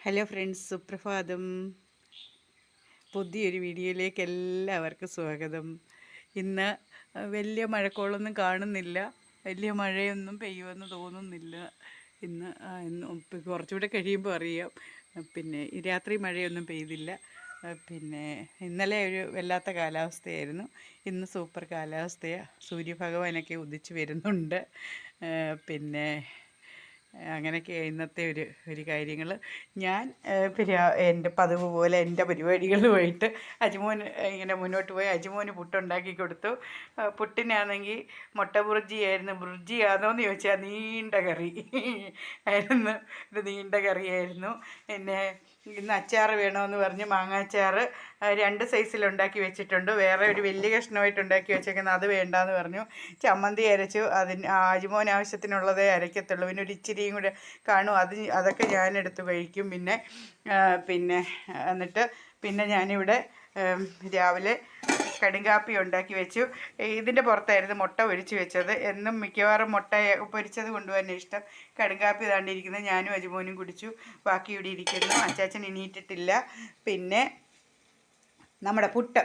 Hello friends സുപ്രഭാതം. പുതിയൊരു വീഡിയോയിലേക്ക് എല്ലാവർക്കും സ്വാഗതം. ഇന്ന് വലിയ മഴക്കോളൊന്നും കാണുന്നില്ല. വലിയ മഴയൊന്നും പെയ്യുമെന്ന് തോന്നുന്നില്ല. ഇന്ന് കുറച്ചുകൂടെ കഴിയുമ്പോൾ അറിയാം. പിന്നെ രാത്രി മഴയൊന്നും പെയ്തില്ല. പിന്നെ ഇന്നലെ ഒരു വല്ലാത്ത കാലാവസ്ഥയായിരുന്നു. ഇന്ന് സൂപ്പർ കാലാവസ്ഥയാണ് സൂര്യഭഗവാനൊക്കെ ഉദിച്ച് വരുന്നുണ്ട്. പിന്നെ അങ്ങനെയൊക്കെ ഇന്നത്തെ ഒരു ഒരു കാര്യങ്ങൾ ഞാൻ പിന്നെ എന്റെ പതിവ് പോലെ എന്റെ പരിപാടികളുമായിട്ട് അജ്മോൻ ഇങ്ങനെ മുന്നോട്ട് പോയി അജ്മോന് പുട്ടുണ്ടാക്കി കൊടുത്തു. പുട്ടിനാണെങ്കിൽ മുട്ട ബുർജിയായിരുന്നു. ബുർജിയാണോയെന്ന് ചോദിച്ചാൽ നീണ്ട കറി. ആയിരുന്നു. ഒരു നീണ്ട കറിയായിരുന്നു. പിന്നെ ഇന്ന് അച്ചാർ വേണമെന്ന് പറഞ്ഞ് മാങ്ങാച്ചാർ രണ്ട് സൈസിൽ ഉണ്ടാക്കി വെച്ചിട്ടുണ്ട്. വേറെ ഒരു വലിയ കഷ്ണമായിട്ട് ഉണ്ടാക്കി വെച്ചേക്കുന്നത് അത് വേണ്ടാന്ന് പറഞ്ഞു. ചമ്മന്തി അരച്ചു. അതിന് അജുമോൻ ആവശ്യത്തിനുള്ളതേ അരയ്ക്കത്തുള്ളൂ. പിന്നെ ഒരു ഇച്ചിരിയും കൂടെ കാണും. അത് അതൊക്കെ ഞാനെടുത്ത് കഴിക്കും. പിന്നെ പിന്നെ എന്നിട്ട് പിന്നെ ഞാനിവിടെ രാവിലെ കടുങ്കാപ്പി ഉണ്ടാക്കി വെച്ചു. ഇതിന്റെ പുറത്തായിരുന്നു മുട്ട പൊരിച്ച് വെച്ചത്. എന്നും മിക്കവാറും മുട്ട പൊരിച്ചത് കൊണ്ടുപോകാൻ ഇഷ്ടം. കടുങ്കാപ്പി താണ്ടിരിക്കുന്നത് ഞാനും അജുമോനും കുടിച്ചു. ബാക്കി ഇവിടെ ഇരിക്കുന്നു. അച്ചാച്ചൻ ഇനിയിട്ടിട്ടില്ല പിന്നെ നമ്മുടെ പുട്ട്.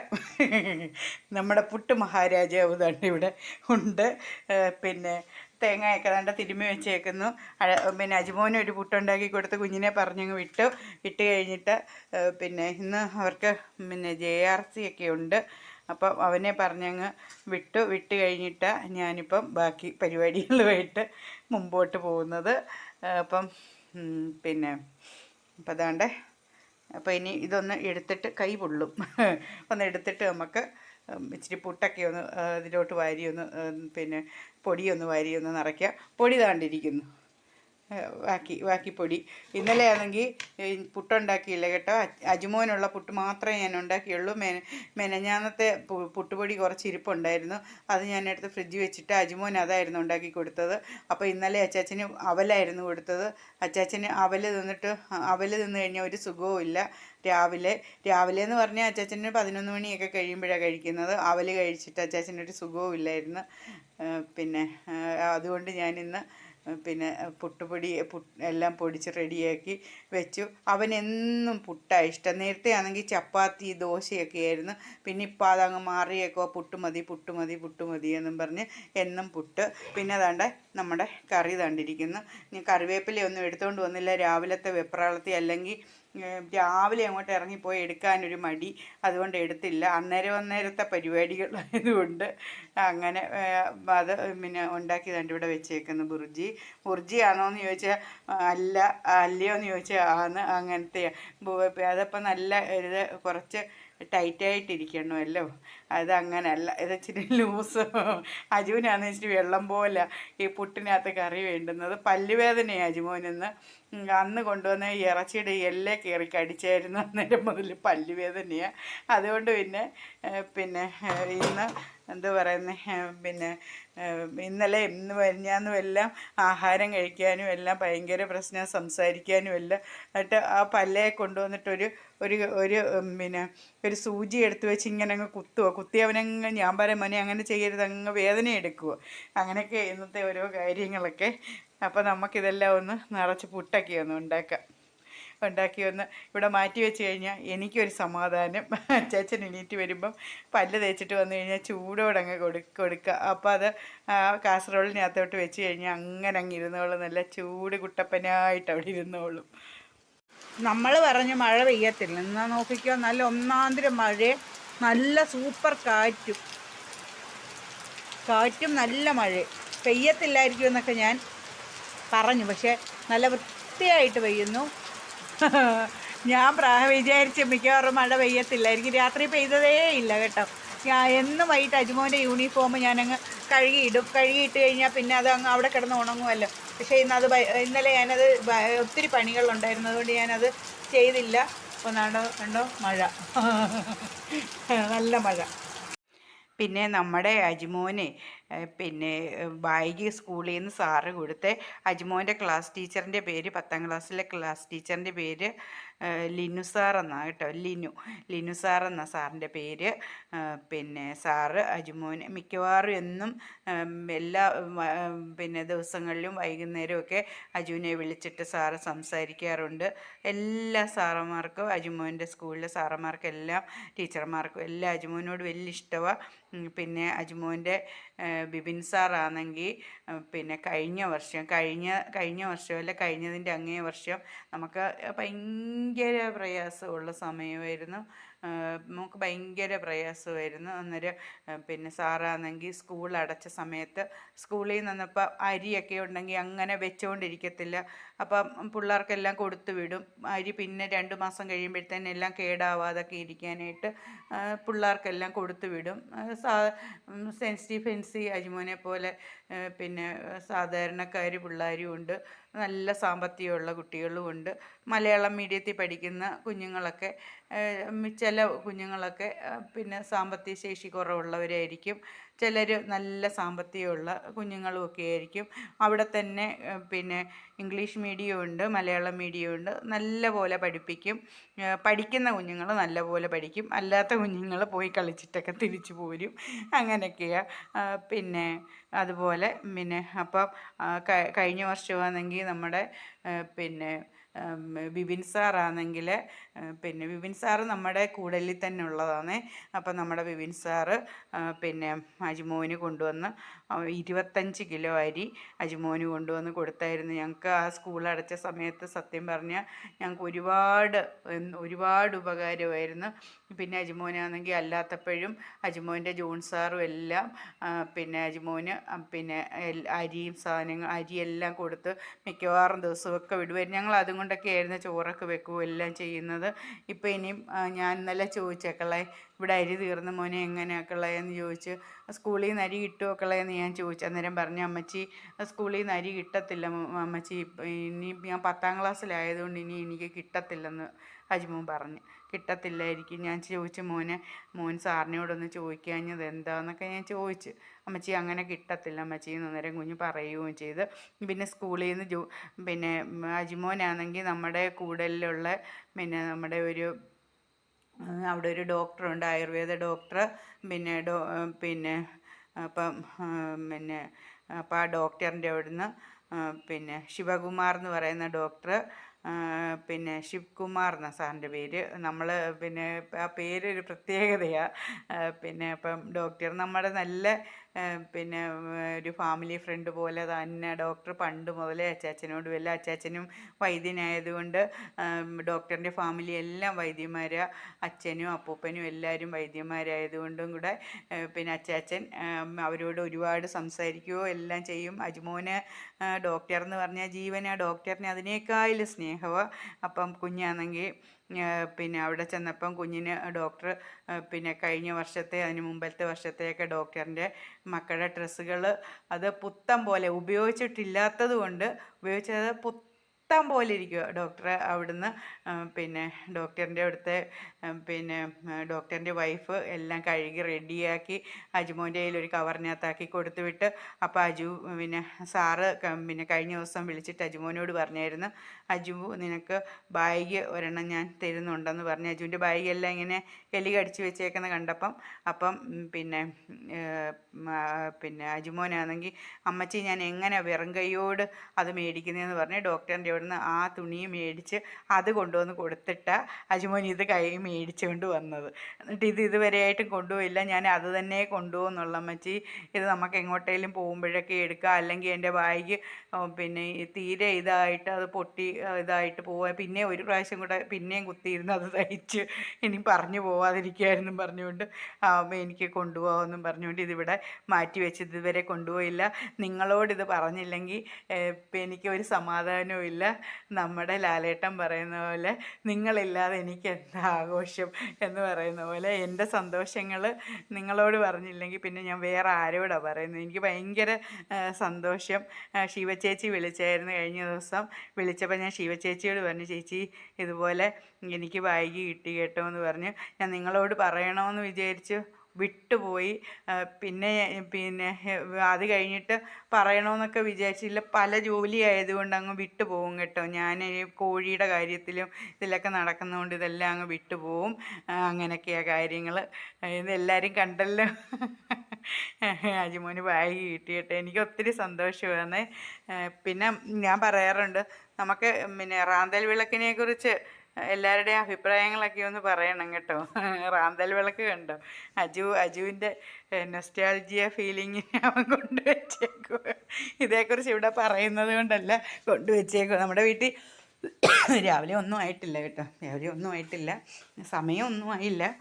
നമ്മുടെ പുട്ട് മഹാരാജാവ് തന്നെ ഇവിടെ ഉണ്ട്. പിന്നെ തേങ്ങയൊക്കെ തണ്ട തിരുമ്മി വെച്ചേക്കുന്നു. പിന്നെ അജുമോനും ഒരു പുട്ടുണ്ടാക്കി കൊടുത്ത് കുഞ്ഞിനെ പറഞ്ഞങ്ങ് വിട്ടു. വിട്ട് കഴിഞ്ഞിട്ട് പിന്നെ ഇന്ന് അവർക്ക് പിന്നെ ജെ ആർ സി ഒക്കെ ഉണ്ട്. അപ്പം അവനെ പറഞ്ഞങ്ങ് വിട്ടു. വിട്ട് കഴിഞ്ഞിട്ട് ഞാനിപ്പം ബാക്കി പരിപാടികളുമായിട്ട് മുമ്പോട്ട് പോകുന്നത്. അപ്പം പിന്നെ അപ്പം അതാണ്ട് അപ്പോൾ ഇനി ഇതൊന്ന് എടുത്തിട്ട് കൈ പൊള്ളും. ഒന്ന് എടുത്തിട്ട് നമുക്ക് ഇച്ചിരി പുട്ടൊക്കെ ഒന്ന് ഇതിലോട്ട് വാരി ഒന്ന് പിന്നെ പൊടിയൊന്ന് വാരി ഒന്ന് നിറയ്ക്കുക. പൊടി താണ്ടിരിക്കുന്നു. ബാക്കി ബാക്കി പൊടി ഇന്നലെ ആണെങ്കിൽ പുട്ടുണ്ടാക്കിയില്ല കേട്ടോ. അജ്- അജുമോനുള്ള പുട്ട് മാത്രമേ ഞാൻ ഉണ്ടാക്കിയുള്ളൂ മെന മെനഞ്ഞാന്നത്തെ പുട്ടുപൊടി കുറച്ച് ഇരിപ്പുണ്ടായിരുന്നു. അത് ഞാൻ എടുത്ത് ഫ്രിഡ്ജ് വെച്ചിട്ട് അജുമോൻ അതായിരുന്നു ഉണ്ടാക്കി കൊടുത്തത്. അപ്പോൾ ഇന്നലെ അച്ചാച്ചന് അവലായിരുന്നു കൊടുത്തത്. അച്ചാച്ചന് അവൽ തിന്നിട്ട് അവൽ തിന്നു കഴിഞ്ഞാൽ ഒരു സുഖവും ഇല്ല. രാവിലെ രാവിലെ എന്ന് പറഞ്ഞാൽ അച്ചാച്ചന് പതിനൊന്ന് മണിയൊക്കെ കഴിയുമ്പോഴാണ് കഴിക്കുന്നത്. അവൽ കഴിച്ചിട്ട് അച്ചാച്ചനൊരു സുഖവും ഇല്ലായിരുന്നു. പിന്നെ അതുകൊണ്ട് ഞാൻ ഞാനിന്ന് പിന്നെ പുട്ടുപൊടി പുട്ട് എല്ലാം പൊടിച്ച് റെഡിയാക്കി വെച്ചു. അവൻ എന്നും പുട്ടാണ് ഇഷ്ടം. നേരത്തെ ആണെങ്കിൽ ചപ്പാത്തി ദോശയൊക്കെ ആയിരുന്നു. പിന്നെ ഇപ്പം അതങ്ങ് മാറിയേക്കോ. പുട്ട് മതി പുട്ട് മതി പുട്ട് മതി എന്നും പറഞ്ഞ് എന്നും പുട്ട്. പിന്നെ അതാണ്ട് നമ്മുടെ കറി തണ്ടിരിക്കുന്നു ഇനി കറിവേപ്പിലയൊന്നും എടുത്തുകൊണ്ട് വന്നില്ല. രാവിലത്തെ വെപ്രാളത്തി അല്ലെങ്കിൽ രാവിലെ അങ്ങോട്ട് ഇറങ്ങിപ്പോയി എടുക്കാനൊരു മടി അതുകൊണ്ട് എടുത്തില്ല. അന്നേരം അന്നേരത്തെ പരിപാടികളായതുകൊണ്ട് അങ്ങനെ അത് പിന്നെ ഉണ്ടാക്കി തന്റെ ഇവിടെ വെച്ചേക്കുന്നു ബുർജി. ബുർജി ആണോ എന്ന് ചോദിച്ചാൽ അല്ല അല്ലയോ എന്ന് ചോദിച്ചാൽ ആണ് അങ്ങനത്തെ അതപ്പം നല്ല ഇത് കുറച്ച് ടൈറ്റായിട്ടിരിക്കണമല്ലോ അത് അങ്ങനല്ല ഇത് ഇച്ചിരി ലൂസ്. അജുവിനാന്ന് വെച്ചിട്ട് വെള്ളം പോലെ ഈ പുട്ടിനകത്ത് കറി വേണ്ടുന്നത്. പല്ലുവേദനയാണ് അജുമോനെന്ന് അന്ന് കൊണ്ടുവന്ന ഇറച്ചിയുടെ എല്ലെ കയറി കടിച്ചായിരുന്നു അന്നേരം മുതൽ പല്ലുവേദനയാണ് അതുകൊണ്ട് പിന്നെ പിന്നെ ഇന്ന് എന്താ പറയുന്നത് പിന്നെ ഇന്നലെ ഇന്ന് വരിഞ്ഞാന്നും എല്ലാം ആഹാരം കഴിക്കാനും എല്ലാം ഭയങ്കര പ്രശ്നം. സംസാരിക്കാനും എല്ലാം. എന്നിട്ട് ആ പല്ലയെ കൊണ്ടുവന്നിട്ടൊരു ഒരു ഒരു പിന്നെ ഒരു സൂചി എടുത്തു വെച്ച് ഇങ്ങനെ അങ്ങ് കുത്തുക കുത്തി അവനങ്ങ് ഞാൻ പറയാം മോനെ അങ്ങനെ ചെയ്യരുത്. അങ്ങ് വേദന എടുക്കുക അങ്ങനെയൊക്കെ ഇന്നത്തെ ഓരോ കാര്യങ്ങളൊക്കെ. അപ്പോൾ നമുക്കിതെല്ലാം ഒന്ന് നിറച്ച് പുട്ടൊക്കെ ഒന്ന് ഉണ്ടാക്കാം. ഉണ്ടാക്കി ഒന്ന് ഇവിടെ മാറ്റി വെച്ച് കഴിഞ്ഞാൽ എനിക്കൊരു സമാധാനം. ചേച്ചൻ എണീറ്റ് വരുമ്പം പല്ല് തേച്ചിട്ട് വന്നു കഴിഞ്ഞാൽ ചൂടോടെ അങ്ങ് കൊടു കൊടുക്കുക അപ്പോൾ അത് കാസറോളിനകത്തോട്ട് വെച്ച് കഴിഞ്ഞാൽ അങ്ങനെ അങ്ങ് ഇരുന്നോളും. നല്ല ചൂട് കുട്ടപ്പനായിട്ട് അവിടെ ഇരുന്നോളും. നമ്മൾ പറഞ്ഞ് മഴ പെയ്യത്തില്ല. എന്നാൽ നോക്കിക്കോ നല്ല ഒന്നാന്തരം മഴയും നല്ല സൂപ്പർ കാറ്റും. കാറ്റും നല്ല മഴ. പെയ്യത്തില്ലായിരിക്കും എന്നൊക്കെ ഞാൻ പറഞ്ഞു. പക്ഷേ നല്ല വൃത്തിയായിട്ട് പെയ്യുന്നു. ഞാൻ പ്രാ വിചാരിച്ച് മിക്കവാറും മഴ പെയ്യത്തില്ലായിരിക്കും. രാത്രി പെയ്തതേ ഇല്ല കേട്ടോ. ഞാൻ എന്നും വൈകിട്ട് അജുമോന്റെ യൂണിഫോം ഞാനങ്ങ് കഴുകിയിടും. കഴുകിയിട്ട് കഴിഞ്ഞാൽ പിന്നെ അത് അങ്ങ് അവിടെ കിടന്ന് ഉണങ്ങുമല്ലോ പക്ഷേ ഇന്നത് ഇന്നലെ ഞാനത് ഒത്തിരി പണികളുണ്ടായിരുന്നതുകൊണ്ട് ഞാനത് ചെയ്തില്ല. ഒന്നാണ്ടോ കണ്ടോ? മഴ. നല്ല മഴ. പിന്നെ നമ്മുടെ അജിമോനെ പിന്നെ ബാഗ് സ്കൂളിൽ നിന്ന് സാറ് കൊടുത്ത്. അജ്മോന്റെ ക്ലാസ് ടീച്ചറിന്റെ പേര് പത്താം ക്ലാസ്സിലെ ക്ലാസ് ടീച്ചറിന്റെ പേര് ലിനു സാർ എന്നാണ് കേട്ടോ. ലിനു ലിനു സാർ എന്ന സാറിന്റെ പേര്. പിന്നെ സാറ് അജ്മോന് മിക്കവാറും എന്നും എല്ലാ പിന്നെ ദിവസങ്ങളിലും വൈകുന്നേരമൊക്കെ അജുവിനെ വിളിച്ചിട്ട് സാറ് സംസാരിക്കാറുണ്ട്. എല്ലാ സാറന്മാർക്കും അജുമോന്റെ സ്കൂളിലെ സാറന്മാർക്കെല്ലാം ടീച്ചർമാർക്കും എല്ലാം അജ്മോനോട് വലിയ ഇഷ്ടമാണ് പിന്നെ അജുമോന്റെ ബിബിൻ സാറാണെങ്കിൽ പിന്നെ കഴിഞ്ഞ വർഷം കഴിഞ്ഞ കഴിഞ്ഞ വർഷം അല്ലെ കഴിഞ്ഞതിന്റെ അങ്ങേ വർഷം നമുക്ക് ഭയങ്കര പ്രയാസമുള്ള സമയമായിരുന്നു. നമുക്ക് ഭയങ്കര പ്രയാസമായിരുന്നു. അന്നേരം പിന്നെ സാറാണെങ്കിൽ സ്കൂൾ അടച്ച സമയത്ത് സ്കൂളിൽ നിന്നപ്പോൾ അരിയൊക്കെ ഉണ്ടെങ്കിൽ അങ്ങനെ വെച്ചുകൊണ്ടിരിക്കത്തില്ല അപ്പം പിള്ളേർക്കെല്ലാം കൊടുത്തു വിടും. അരി പിന്നെ രണ്ട് മാസം കഴിയുമ്പോഴത്തേനും എല്ലാം കേടാവാതൊക്കെ ഇരിക്കാനായിട്ട് പിള്ളേർക്കെല്ലാം കൊടുത്തു വിടും. സാ സെൻസിറ്റീവ് ഫെൻസി അജിമോനെ പോലെ പിന്നെ സാധാരണക്കാർ പിള്ളേരും ഉണ്ട്. നല്ല സാമ്പത്തികമുള്ള കുട്ടികളും ഉണ്ട്. മലയാളം മീഡിയത്തിൽ പഠിക്കുന്ന കുഞ്ഞുങ്ങളൊക്കെ ചില കുഞ്ഞുങ്ങളൊക്കെ പിന്നെ സാമ്പത്തിക ശേഷി കുറവുള്ളവരായിരിക്കും. ചിലർ നല്ല സാമ്പത്തികമുള്ള കുഞ്ഞുങ്ങളുമൊക്കെ ആയിരിക്കും അവിടെ തന്നെ പിന്നെ ഇംഗ്ലീഷ് മീഡിയം ഉണ്ട് മലയാളം മീഡിയം ഉണ്ട് നല്ല പോലെ പഠിപ്പിക്കും പഠിക്കുന്ന കുഞ്ഞുങ്ങൾ നല്ല പോലെ പഠിക്കും. അല്ലാത്ത കുഞ്ഞുങ്ങൾ പോയി കളിച്ചിട്ടൊക്കെ തിരിച്ചു പോരും. അങ്ങനെയൊക്കെയാണ് പിന്നെ അതുപോലെ പിന്നെ അപ്പം കഴിഞ്ഞ വർഷമാണെങ്കിൽ നമ്മുടെ പിന്നെ ബിബിൻ സാറാണെങ്കിൽ പിന്നെ ബിബിൻ സാറ് നമ്മുടെ കൂടലിൽ തന്നെ ഉള്ളതാണ് അപ്പം നമ്മുടെ ബിബിൻ സാറ് പിന്നെ അജിമോന് കൊണ്ടുവന്ന് ഇരുപത്തഞ്ച് കിലോ അരി അജിമോന് കൊണ്ടുവന്ന് കൊടുത്തായിരുന്നു. ഞങ്ങൾക്ക് ആ സ്കൂൾ അടച്ച സമയത്ത് സത്യം പറഞ്ഞാൽ ഞങ്ങൾക്ക് ഒരുപാട് ഒരുപാട് ഉപകാരമായിരുന്നു. പിന്നെ അജിമോനാണെങ്കിൽ അല്ലാത്തപ്പോഴും അജിമോന്റെ ജോൺ സാറും എല്ലാം പിന്നെ അജിമോന് പിന്നെ അരിയും സാധനങ്ങൾ അരിയെല്ലാം കൊടുത്ത് മിക്കവാറും ദിവസമൊക്കെ വിടുമായിരുന്നു ഞങ്ങൾ അതും കൊണ്ടൊക്കെ ആയിരുന്നു ചോറൊക്കെ വെക്കുകയും എല്ലാം ചെയ്യുന്നത്. ഇപ്പം ഇനിയും ഞാൻ ഇന്നലെ ചോദിച്ചേക്കളെ ഇവിടെ അരി തീർന്ന് മോനെ എങ്ങനെയൊക്കെ എന്ന് ചോദിച്ച് സ്കൂളിൽ നിന്ന് അരി കിട്ടുമൊക്കെ എന്ന് ഞാൻ ചോദിച്ചു. അന്നേരം പറഞ്ഞു അമ്മച്ചി സ്കൂളിൽ നിന്ന് അരി കിട്ടത്തില്ല അമ്മച്ചി ഇനി ഞാൻ പത്താം ക്ലാസ്സിലായതുകൊണ്ട് ഇനി എനിക്ക് കിട്ടത്തില്ലെന്ന് അജിമോൻ പറഞ്ഞു. കിട്ടത്തില്ലായിരിക്കും. ഞാൻ ചോദിച്ചു മോനെ മോൻ സാറിനോടൊന്ന് ചോദിക്കാഞ്ഞത് എന്താന്നൊക്കെ ഞാൻ ചോദിച്ചു. അമ്മച്ചി അങ്ങനെ കിട്ടത്തില്ല അമ്മച്ചി അന്നേരം കുഞ്ഞ് പറയുകയും ചെയ്ത്. പിന്നെ സ്കൂളിൽ നിന്ന് ജോ പിന്നെ അജ്മോനാണെങ്കിൽ നമ്മുടെ കൂടലിലുള്ള പിന്നെ നമ്മുടെ ഒരു അവിടെ ഒരു ഡോക്ടറുണ്ട് ആയുർവേദ ഡോക്ടർ പിന്നെ ഡോ പിന്നെ അപ്പം പിന്നെ അപ്പം ആ ഡോക്ടറിന്റെ അവിടുന്ന് പിന്നെ ശിവകുമാർ എന്ന് പറയുന്ന ഡോക്ടർ പിന്നെ ശിവകുമാർ എന്ന സാറിന്റെ പേര്. നമ്മൾ പിന്നെ ആ പേരൊരു പ്രത്യേകതയാണ് പിന്നെ അപ്പം ഡോക്ടർ നമ്മുടെ നല്ല പിന്നെ ഒരു ഫാമിലി ഫ്രണ്ട് പോലെ തന്നെ ഡോക്ടർ പണ്ട് മുതലേ അച്ചാച്ചനോട് വല്ല അച്ചാച്ചനും വൈദ്യനായതുകൊണ്ട് ഡോക്ടറിന്റെ ഫാമിലി എല്ലാം വൈദ്യന്മാരാണ് അച്ഛനും അപ്പൂപ്പനും എല്ലാവരും വൈദ്യന്മാരായതുകൊണ്ടും കൂടെ പിന്നെ അച്ചാച്ചൻ അവരോട് ഒരുപാട് സംസാരിക്കുകയോ എല്ലാം ചെയ്യും. അജ്മോന് ഡോക്ടർ എന്ന് പറഞ്ഞാൽ ജീവന. ഡോക്ടറിന് അതിനേക്കാളും സ്നേഹമാണ് അപ്പം കുഞ്ഞാണെങ്കിൽ പിന്നെ അവിടെ ചെന്നപ്പം കുഞ്ഞിന് ഡോക്ടർ പിന്നെ കഴിഞ്ഞ വർഷത്തെ അതിന് മുമ്പത്തെ വർഷത്തെയൊക്കെ ഡോക്ടറിന്റെ മക്കളുടെ ഡ്രസ്സുകൾ അത് പുത്തം പോലെ ഉപയോഗിച്ചിട്ടില്ലാത്തത് കൊണ്ട് ഉപയോഗിച്ചത് പുത്തം പോലെ ഇരിക്കുക ഡോക്ടറെ അവിടുന്ന്. പിന്നെ ഡോക്ടറിന്റെ അവിടുത്തെ പിന്നെ ഡോക്ടറിന്റെ വൈഫ് എല്ലാം കഴുകി റെഡിയാക്കി അജുമോന്റെ കയ്യിൽ ഒരു കവറിനകത്താക്കി കൊടുത്തു വിട്ട് അപ്പോൾ അജു പിന്നെ സാറ് പിന്നെ കഴിഞ്ഞ ദിവസം വിളിച്ചിട്ട് അജുമോനോട് പറഞ്ഞായിരുന്നു അജു നിനക്ക് ബാഗ് ഒരെണ്ണം ഞാൻ തരുന്നുണ്ടെന്ന് പറഞ്ഞു. അജുവിന്റെ ബാഗ് എല്ലാം ഇങ്ങനെ എലി കടിച്ചു വെച്ചേക്കുന്ന കണ്ടപ്പം അപ്പം പിന്നെ പിന്നെ അജുമോനാണെങ്കിൽ അമ്മച്ചി ഞാൻ എങ്ങനെ വെറും കൈയോട് അത് മേടിക്കുന്നതെന്ന് പറഞ്ഞ് ഡോക്ടറിന്റെ അവിടുന്ന് ആ തുണി മേടിച്ച് അത് കൊണ്ടുവന്ന് കൊടുത്തിട്ട അജുമോൻ ഇത് കൈ മേടിച്ചുകൊണ്ട് വന്നത്. എന്നിട്ട് ഇത് ഇതുവരെയായിട്ടും കൊണ്ടുപോയില്ല. ഞാൻ അത് തന്നെ കൊണ്ടുപോകുന്നുള്ള മച്ചി. ഇത് നമുക്ക് എങ്ങോട്ടേലും പോകുമ്പോഴൊക്കെ എടുക്കുക അല്ലെങ്കിൽ എന്റെ ബാഗ് പിന്നെ തീരെ ഇതായിട്ട് അത് പൊട്ടി ഇതായിട്ട് പോവാ. പിന്നെ ഒരു പ്രാവശ്യം കൂടെ പിന്നെയും കുത്തിയിരുന്ന് അത് തയ്ച്ച് ഇനി പറഞ്ഞു പോവാതിരിക്കുകയായിരുന്നു പറഞ്ഞുകൊണ്ട് എനിക്ക് കൊണ്ടുപോകാമെന്നും പറഞ്ഞുകൊണ്ട് ഇതിവിടെ മാറ്റി വെച്ച് ഇതുവരെ കൊണ്ടുപോയില്ല. ഇത് പറഞ്ഞില്ലെങ്കിൽ എനിക്ക് ഒരു സമാധാനവും ഇല്ല. നമ്മുടെ ലാലേട്ടൻ പറയുന്ന പോലെ നിങ്ങളില്ലാതെ എനിക്ക് എന്താ ആഘോഷം എന്ന് പറയുന്ന പോലെ എന്റെ സന്തോഷങ്ങൾ നിങ്ങളോട് പറഞ്ഞില്ലെങ്കിൽ പിന്നെ ഞാൻ വേറെ ആരോടാണ് പറയുന്നത്? എനിക്ക് ഭയങ്കര സന്തോഷം. ശിവചേച്ചി വിളിച്ചായിരുന്നു കഴിഞ്ഞ ദിവസം. വിളിച്ചപ്പോൾ ഞാൻ ശിവചേച്ചിയോട് പറഞ്ഞു ചേച്ചി ഇതുപോലെ എനിക്ക് വൈകി കിട്ടി കേട്ടോ എന്ന് പറഞ്ഞു. ഞാൻ നിങ്ങളോട് പറയണമെന്ന് വിചാരിച്ചു. വിട്ടുപോയി. പിന്നെ പിന്നെ അത് കഴിഞ്ഞിട്ട് പറയണമെന്നൊക്കെ വിചാരിച്ചില്ല. പല ജോലി ആയതുകൊണ്ട് അങ്ങ് വിട്ടുപോകും കേട്ടോ. ഞാൻ കോഴിയുടെ കാര്യത്തിലും ഇതിലൊക്കെ നടക്കുന്നതുകൊണ്ട് ഇതെല്ലാം അങ്ങ് വിട്ടുപോകും അങ്ങനെയൊക്കെയാണ് കാര്യങ്ങൾ ഇതെല്ലാവരും കണ്ടല്ലോ. അജിമോന് വായി കിട്ടിയിട്ട് എനിക്ക് ഒത്തിരി സന്തോഷമാണ് പിന്നെ ഞാൻ പറയാറുണ്ട് നമുക്ക് പിന്നെ റാന്തൽ വിളക്കിനെ കുറിച്ച് എല്ലാവരുടെയും അഭിപ്രായങ്ങളൊക്കെ ഒന്ന് പറയണം കേട്ടോ. റാന്തൽ വിളക്ക് കണ്ടോ? അജു അജുവിന്റെ നൊസ്റ്റാൾജിയ ഫീലിംഗ് അവൻ കൊണ്ടുവച്ചേക്കു. ഇതേക്കുറിച്ച് ഇവിടെ പറയുന്നത് കൊണ്ടല്ല കൊണ്ടുവച്ചേക്കു. നമ്മുടെ വീട്ടിൽ രാവിലെ ഒന്നും ആയിട്ടില്ല കേട്ടോ. രാവിലെ ഒന്നും ആയിട്ടില്ല. സമയമൊന്നും ആയില്ല.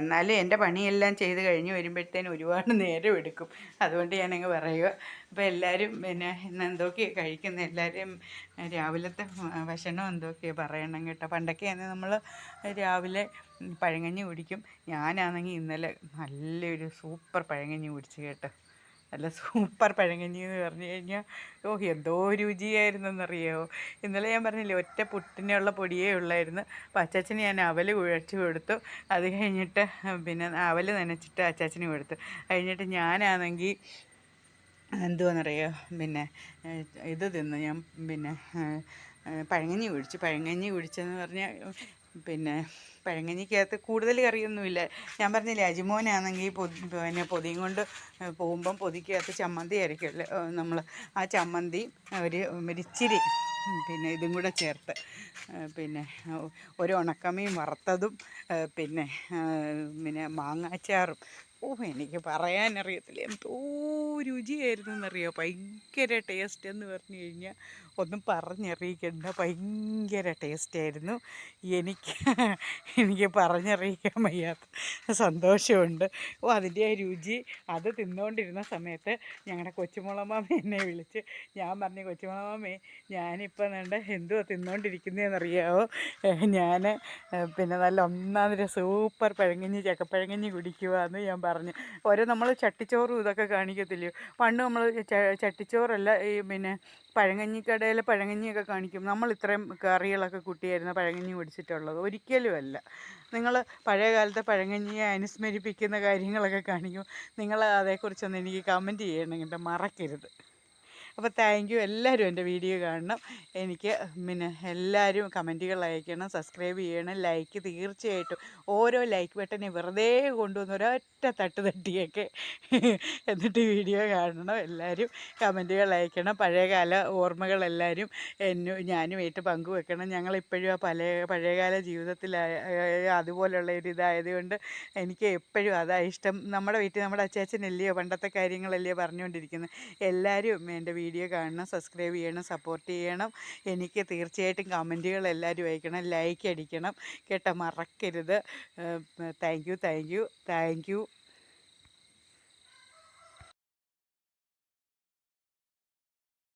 എന്നാലും എന്റെ പണിയെല്ലാം ചെയ്ത് കഴിഞ്ഞ് വരുമ്പോഴത്തേന് ഒരുപാട് നേരം എടുക്കും. അതുകൊണ്ട് ഞാനങ്ങ് പറയുക അപ്പോൾ എല്ലാവരും പിന്നെ ഇന്ന് എന്തൊക്കെയാണ് കഴിക്കുന്നത് എല്ലാവരും രാവിലത്തെ ഭക്ഷണം എന്തൊക്കെയാണ് പറയണം കേട്ടോ? പണ്ടൊക്കെ ആണെങ്കിൽ നമ്മൾ രാവിലെ പഴങ്കഞ്ഞി കുടിക്കും. ഞാനാണെങ്കിൽ ഇന്നലെ നല്ലൊരു സൂപ്പർ പഴങ്കഞ്ഞി കുടിച്ചു കേട്ടോ. നല്ല സൂപ്പർ പഴങ്കഞ്ഞി എന്ന് പറഞ്ഞു കഴിഞ്ഞാൽ ഓ എന്തോ രുചിയായിരുന്നു രുചിയായിരുന്നെന്നറിയാമോ ഇന്നലെ ഞാൻ പറഞ്ഞില്ലേ ഒറ്റ പുട്ടിനുള്ള പൊടിയേ ഉള്ളായിരുന്നു. അപ്പം അച്ചാച്ചന് ഞാൻ അവൽ കുഴച്ച് കൊടുത്തു. അത് കഴിഞ്ഞിട്ട് പിന്നെ അവൽ നനച്ചിട്ട് അച്ചാച്ചന് കൊടുത്തു. കഴിഞ്ഞിട്ട് ഞാനാണെങ്കിൽ എന്തുവാണെന്നറിയോ പിന്നെ ഇത് തിന്നു. ഞാൻ പിന്നെ പഴങ്ങഞ്ഞി കുടിച്ചു പഴങ്കഞ്ഞി കുടിച്ചെന്ന് പറഞ്ഞാൽ പിന്നെ പഴങ്കഞ്ഞിക്കകത്ത് കൂടുതൽ കറിയൊന്നുമില്ല. ഞാൻ പറഞ്ഞില്ലേ അജിമോനാണെങ്കിൽ പൊതി പിന്നെ പൊതിയും കൊണ്ട് പോകുമ്പം പൊതിക്കകത്ത് ചമ്മന്തി ആയിരിക്കുമല്ലോ നമ്മൾ ആ ചമ്മന്തി ഒരു ഒരിച്ചിരി പിന്നെ ഇതും കൂടെ ചേർത്ത് പിന്നെ ഒരു ഉണക്കമീൻ വറുത്തതും പിന്നെ പിന്നെ മാങ്ങാച്ചാറും ഓ എനിക്ക് പറയാനറിയത്തില്ല. എന്തോ രുചിയായിരുന്നു എന്നറിയോ ഭയങ്കര ടേസ്റ്റ് എന്ന് പറഞ്ഞു കഴിഞ്ഞാൽ ഒന്നും പറഞ്ഞറിയിക്കണ്ട. ഭയങ്കര ടേസ്റ്റായിരുന്നു എനിക്ക് എനിക്ക് പറഞ്ഞറിയിക്കാൻ വയ്യാത്ത സന്തോഷമുണ്ട്. ഓ അതിന്റെ രുചി അത് തിന്നുകൊണ്ടിരുന്ന സമയത്ത് ഞങ്ങളുടെ കൊച്ചുമുളമാമ എന്നെ വിളിച്ച് ഞാൻ പറഞ്ഞു കൊച്ചുമുളമാമേ ഞാനിപ്പോൾ വേണ്ട എന്തുവാ തിന്നുകൊണ്ടിരിക്കുന്നതെന്നറിയാവോ ഞാൻ പിന്നെ നല്ല ഒന്നാമതൊരു സൂപ്പർ പഴങ്കഞ്ഞി ചക്കപ്പഴങ്കഞ്ഞി കുടിക്കുവാന്ന് ഞാൻ പറഞ്ഞു ഓരോ നമ്മൾ ചട്ടിച്ചോറും ഇതൊക്കെ കാണിക്കത്തില്ലയോ? പണ്ട് നമ്മൾ ചട്ടിച്ചോറല്ല ഈ പിന്നെ പഴങ്കഞ്ഞിക്കടയിലെ പഴങ്ങഞ്ഞിയൊക്കെ കാണിക്കും. നമ്മൾ ഇത്രയും കറികളൊക്കെ കൂട്ടിയായിരുന്നു പഴങ്ങഞ്ഞി ഒരിക്കലും അല്ല. നിങ്ങൾ പഴയ കാലത്തെ പഴങ്ങഞ്ഞിയെ അനുസ്മരിപ്പിക്കുന്ന കാര്യങ്ങളൊക്കെ കാണിക്കും. നിങ്ങൾ അതേക്കുറിച്ചൊന്ന് എനിക്ക് കമന്റ് ചെയ്യണം. മറക്കരുത്. അപ്പോൾ താങ്ക് യു എല്ലാവരും എന്റെ വീഡിയോ കാണണം. എനിക്ക് പിന്നെ എല്ലാവരും കമന്റുകൾ അയക്കണം സബ്സ്ക്രൈബ് ചെയ്യണം ലൈക്ക് തീർച്ചയായിട്ടും ഓരോ ലൈക്ക് ബട്ടനെ വെറുതെ കൊണ്ടുവന്ന് ഒരൊറ്റ തട്ട് തട്ടിയൊക്കെ എന്നിട്ട് വീഡിയോ കാണണം. എല്ലാവരും കമന്റുകൾ അയക്കണം. പഴയകാല ഓർമ്മകളെല്ലാവരും എന്നു ഞാനുമായിട്ട് പങ്കുവെക്കണം. ഞങ്ങളിപ്പോഴും ആ പല പഴയകാല ജീവിതത്തിൽ അതുപോലുള്ള ഒരു ഇതായതുകൊണ്ട് എനിക്ക് എപ്പോഴും അതാ ഇഷ്ടം. നമ്മുടെ വീട്ടിൽ നമ്മുടെ അച്ചാച്ചനല്ലയോ പണ്ടത്തെ കാര്യങ്ങളല്ലയോ പറഞ്ഞുകൊണ്ടിരിക്കുന്നത്. എല്ലാവരും എന്റെ വീഡിയോ കാണണം സബ്സ്ക്രൈബ് ചെയ്യണം സപ്പോർട്ട് ചെയ്യണം. എനിക്ക് തീർച്ചയായിട്ടും കമന്റുകൾ എല്ലാവരും അയക്കണം ലൈക്ക് അടിക്കണം. കേട്ടോ മറക്കരുത്. Thank you thank you thank you